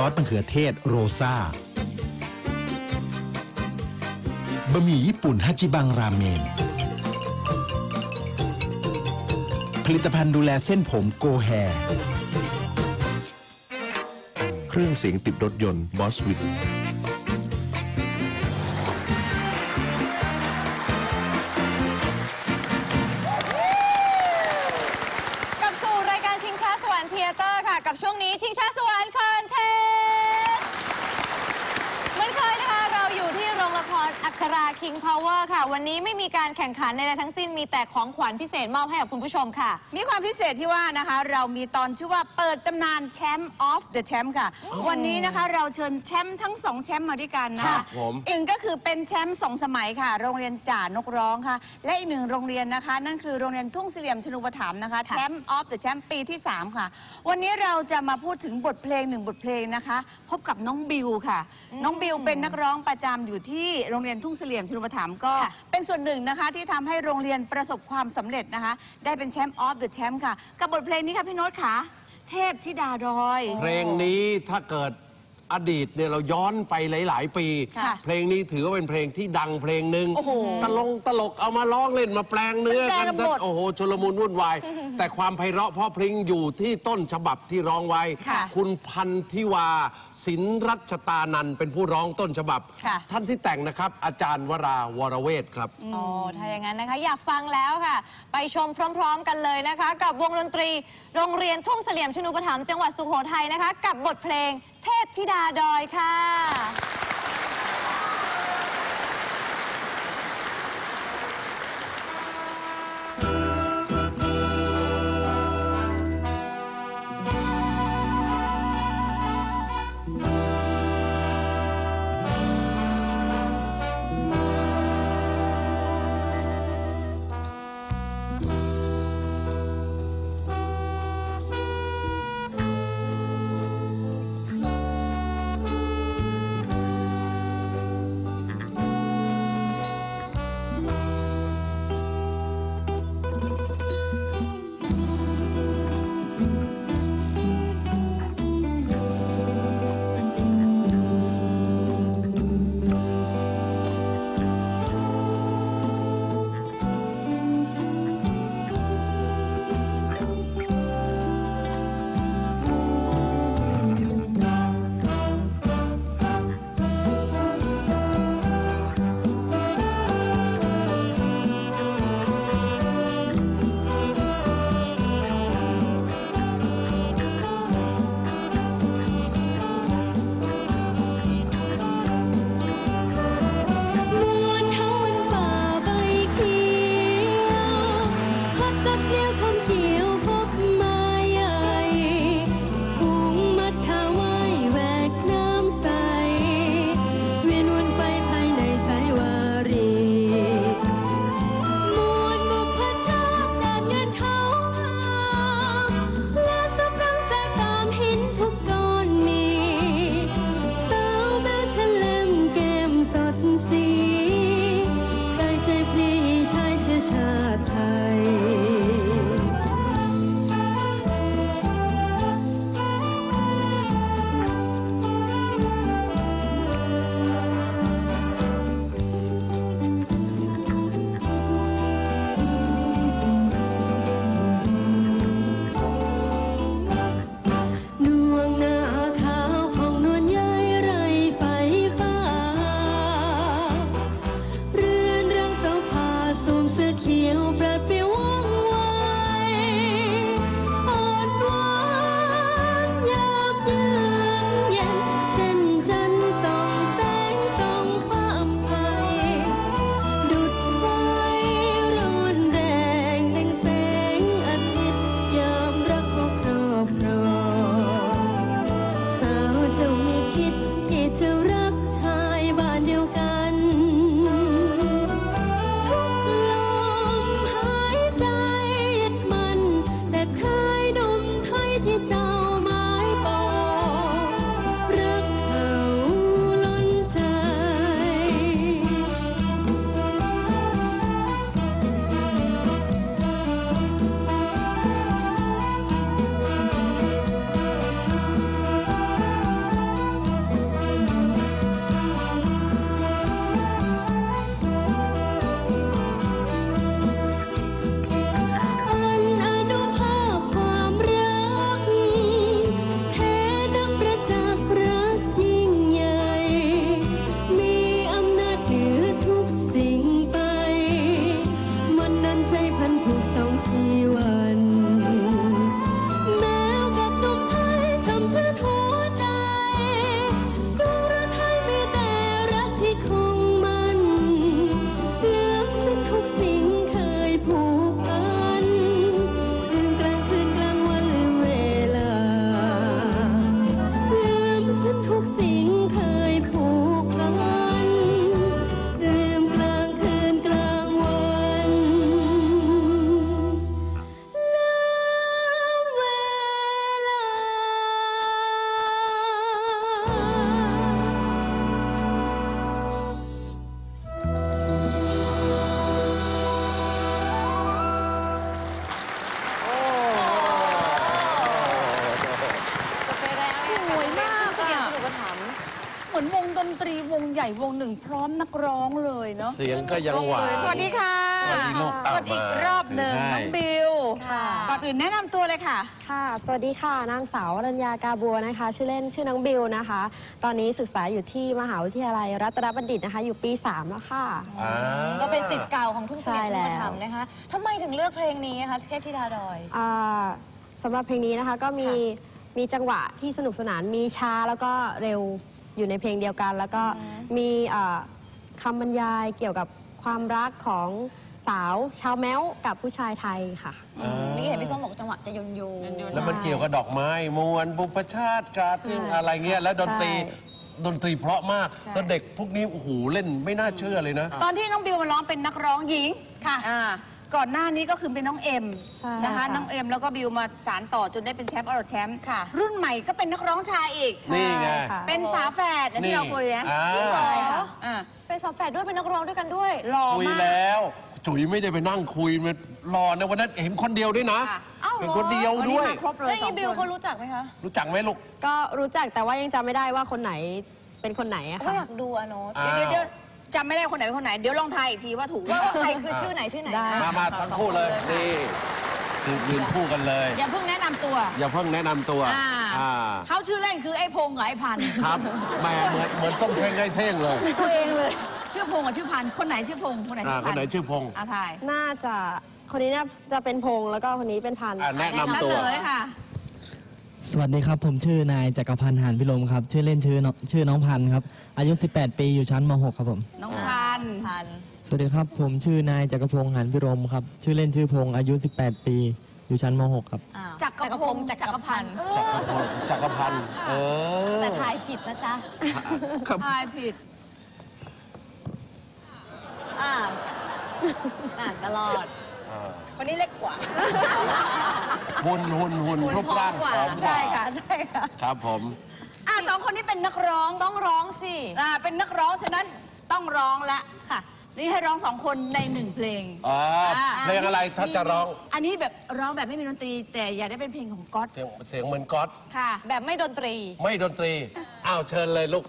ซอสมะเขือเทศโรซาบะหมี่ญี่ปุ่นฮัจิบังราเมน ผลิตภัณฑ์ดูแลเส้นผมโกแฮ เครื่องเสียงติดรถยนต์บอสวิท ละครอักษรา King Power ค่ะ วันนี้ไม่มีการแข่งขันใดๆทั้งสิ้นมีแต่ของขวัญพิเศษมอบให้กับคุณผู้ชมค่ะ มีความพิเศษที่ว่านะคะ เรามีตอนชื่อว่าเปิดตำนานแชมป์ออฟเดอะแชมป์ค่ะ วันนี้นะคะเราเชิญแชมป์ทั้งสองแชมป์มาด้วยกันนะครัคะบผม อีกก็คือเป็นแชมป์สองสมัยค่ะ โรงเรียนจ่านกร้องค่ะ และอีกหนึ่งโรงเรียนนะคะ นั่นคือโรงเรียนทุ่งสี่เหลี่ยมชนุปถัมภ์นะคะแชมป์ออฟเดอะแชมป์ปีที่3ค่ะ วันนี้เราจะมาพูดถึงบทเพลงหนึ่งบทเพลงนะคะ พบกับน้องบิวค่ะ น้องบิวเป็นนักร้องประจำอยู่ที่โรงเรียนทุ่งสี่เหลี่ยมชนุปถัมภ์ก็ค่ะ เป็นส่วนหนึ่งนะคะ ที่ทำให้โรงเรียนประสบความสำเร็จนะคะ ได้เป็นแชมป์ออฟเดอะแชมป์ค่ะ กับบทเพลงนี้ค่ะพี่โน้ตค่ะ เทพธิดาดอย เพลงนี้ถ้าเกิด อดีตเนี่ยเราย้อนไปหลาย ๆ ปี ค่ะเพลงนี้ถือว่าเป็นเพลงที่ดังเพลงหนึ่งโอ้โหตลงตลกเอามาร้องเล่นมาแปลงเนื้อแปลกังนกันหมดโอ้โหชลมุนวุ่นวาย แต่ความไพเราะเพราะพริ้งอยู่ที่ต้นฉบับที่ร้องไว้ ค่ะคุณพันธิวาสินรัชตานันท์เป็นผู้ร้องต้นฉบับ ค่ะ ท่านที่แต่งนะครับ อาจารย์วราวรเวทครับโอ้ถ้าอย่างนั้นนะคะ อยากฟังแล้วค่ะ ไปชมพร้อม ๆ กันเลยนะคะ กับวงดนตรี โรงเรียนทุ่งเสลี่ยมชนุปถัมภ์จังหวัดสุโขทัยนะคะ กับบทเพลงเทพธิดาดอยค่ะ điêu ca มือนวงดนตรีวงใหญ่วงหนึ่งพร้อมนักร้องเลยเนาะเสียงก็ยังหวาน สวัสดีค่ะสวัสดีลูกสวัสดีอีกเอามารอบหนึ่งถือให้น้องบิวค่ะก่อนอื่นแนะนำตัวเลยค่ะ ค่ะ สวัสดีค่ะ นางสาววรัญญากาบัวนะคะ ชื่อเล่นชื่อน้องบิวนะคะ ตอนนี้ศึกษาอยู่ที่มหาวิทยาลัยรัตนบัณฑิตนะคะ อยู่ปี 3 แล้วค่ะ อ่า ก็เป็นสิทธิ์เก่าของทุ่งเสลี่ยมใช่ชแล้ลวธรรมนะคะทำไมถึงเลือกเพลงนี้คะเทพธิดาดอย อ่าสำหรับเพลงนี้นะคะก็มีมีจังหวะที่สนุกสนานมีช้าแล้วก็เร็ว อยู่ในเพลงเดียวกัน แล้วก็มีอ่าคำบรรยายเกี่ยวกับความรักของสาวชาวแม้วกับผู้ชายไทยค่ะนี่เห็นพี่ส้มบอกจังหวะจะโยนโยนแล้วมันเกี่ยวกับดอกไม้มวลบุพชาติการ์ดอะไรเงี้ยแล้วดนตรีใช่ดนตรีเพราะมากแล้วเด็กพวกนี้โอ้โหเล่นไม่น่าเชื่อเลยนะ ตอนที่น้องบิวมาร้องเป็นนักร้องหญิงค่ะอ่า ก่อนหน้านี้ก็คือเป็นน้องเอ็มใช่นะคะค่ะ น้องเอ็มแล้วก็บิวมาสารต่อจนได้เป็นแชมป์อรดแชมป์ค่ะ รุ่นใหม่ก็เป็นนักร้องชายอีก นี่ไง ค่ะ เป็นฝาแฝดนะที่เราคุยนะอ่า จริงเหรออ่าเป็นฝาแฝดด้วยเป็นนักร้องด้วยกันด้วย หล่อคุยมาก แล้วจุ๋ยไม่ได้ไปนั่งคุยมันรอนะวันนั้นเห็นคนเดียวด้วยนะค่ะ อ้าวเหรอ เห็นคนเดียววันนี้ด้วย มาครบเลแล้วยอย่างสอนี้งบิวคเขานรู้จักไหมคะรู้จักไหมลูก ก็รู้จักแต่ว่ายังจำไม่ได้ว่าคนไหนเป็นคนไหนอะก็ค่ะ อยากดูอะโน้ตอ่าเดี๋ยวเดี๋ยว จำไม่ได้คนไหนเป็นคนไหน เดี๋ยวลองทายอีกทีว่าถูกว่าว่าใครคือชื่อไหนชื่อไหนได้นะมามาทั้งคู่เลยนี่คือยืนคู่กันเลย อย่าเพิ่งแนะนำตัว อย่าเพิ่งแนะนำตัวอ่าอ่าเขาชื่อเล่นคือไอ้พงษ์กับไอ้พันธุ์ครับแหม่เหมือนเหมือนส้มเช้งไอ้เท่งเลยตัวเองเลย ชื่อพงษ์กับชื่อพันธุ์คนไหนชื่อพงษ์คนไหนอ่าชื่อคพันนไหนธุ์ชื่อพงษ์อ่าทายน่าจะคนนี้น่าจะเป็นพงษ์แล้วก็คนนี้เป็นพันธุ์อ่าแนะนำเฉตัวลยค่ะ สวัสดีครับ ผมชื่อนายจักรพันธ์หานพิรมครับ ชื่อเล่นชื่อน้องชื่อน้องพันธ์ครับ อายุ 18 ปีอยู่ชั้นม .6 ครับผม น้องพันธุ์พันสวัสดีครับ ผมชื่อนายจักรพงศ์หานพิรมครับ ชื่อเล่นชื่อพงศ์อายุ 18 ปี อยู่ชั้นม .6 ครับอ้าวจักรพงศ์จักรพันธ์จักรพันธ์จักรพันธ์เออแต่ทายผิดนะจ๊ะครับทายผิดอ่าอ่านตลอด วันนี้เล็กกว่าหุ่นหุ่นหุ่นรูปร่างกว่าผอมกใช่ว่าค่ะใช่ค่ะครับผมอะสองคนนี้เป็นนักร้องต้องร้องสิอ่าเป็นนักร้องฉะนั้นต้องร้องละค่ะ นี่ให้ร้องสองคนในหนึ่งเพลงอ่าอ่าเพลงอะไรถ้าจะร้อง อันนี้แบบร้องแบบไม่มีดนตรี แต่อยากได้เป็นเพลงของก๊อตเสียงเสียงเหมือนก๊อตค่ะ แบบไม่ดนตรี ไม่ดนตรีอ้าวเชิญเลยลูก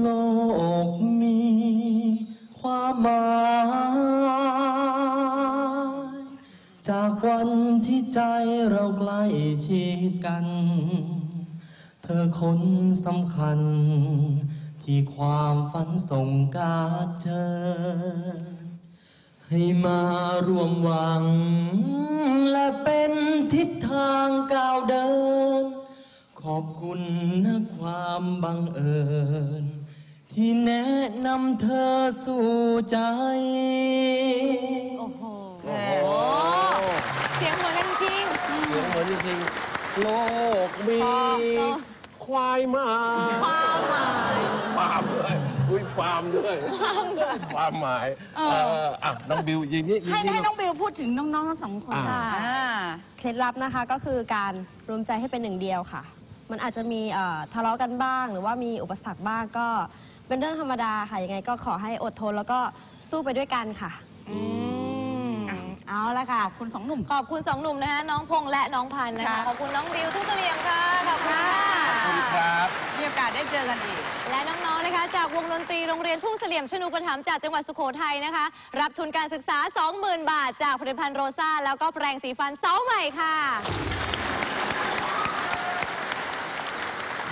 โลกมี ความหมาย จากวันที่ใจเราใกล้ชิดกัน เธอคนสำคัญ ที่ความฝันส่งการเชิญให้มาร่วมหวัง และเป็นทิศทางก้าวเดิน ขอบคุณนะความบังเอิญ ที่แนะนำเธอสู่ใจ โอ้โห เสียงเหมือนกันจริง เสียงเหมือนจริงๆโลกมีควายมาความหมาย ฟาร์มด้วยอุ้ยฟาร์มด้วยความหมายเอออะน้องบิวยิงนี้ยิงให้นี้ให้น้องบิวพูดถึงน้องๆทั้งสองคนอ่าอ่าเคล็ดลับนะคะก็คือการรวมใจให้เป็นหนึ่งเดียวค่ะ มันอาจจะมีเอ่อทะเลาะกันบ้าง หรือว่ามีอุปสรรคบ้างก็ เป็นเรื่องธรรมดาค่ะยังไงก็ขอให้อดทนแล้วก็สู้ไปด้วยกันค่ะอืมเอาละค่ะคุณสองหนุ่มขอบคุณสองหนุ่มนะคะน้องพงษ์และน้องพันธ์นะคะค่ะ ขอบคุณน้องบิวทุกเสลี่ยมค่ะขอบคุณค่ะขอบคุณครับมีโอกาสได้เจอกันอีก และน้องๆนะคะ จากวงดนตรีโรงเรียนทุ่งเสลี่ยมชนูปถัมภ์จากจังหวัดสุโขทัยนะคะ รับทุนการศึกษา 20,000 บาท จากผลิตภัณฑ์โรซ่าแล้วก็แปรงสีฟันเซาใหม่ค่ะ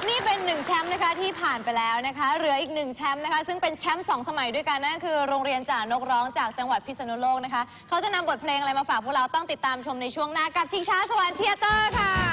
นี่เป็นหนึ่ งแชมป์นะคะที่ผ่านไปแล้วนะคะเหลืออีกหนึ่งแชมป์นะคะ ซึ่งเป็นแชมป์สองสมัยด้วยกันนั่นคือโรงเรียนจ่านกร้องจากจังหวัดพิษณุโลกนะคะ เขาจะนำบทเพลงอะไรมาฝากพวกเราต้องติดตามชมในช่วงหน้ากับชิงช้าสวรรค์เทียเตอร์ค่ะ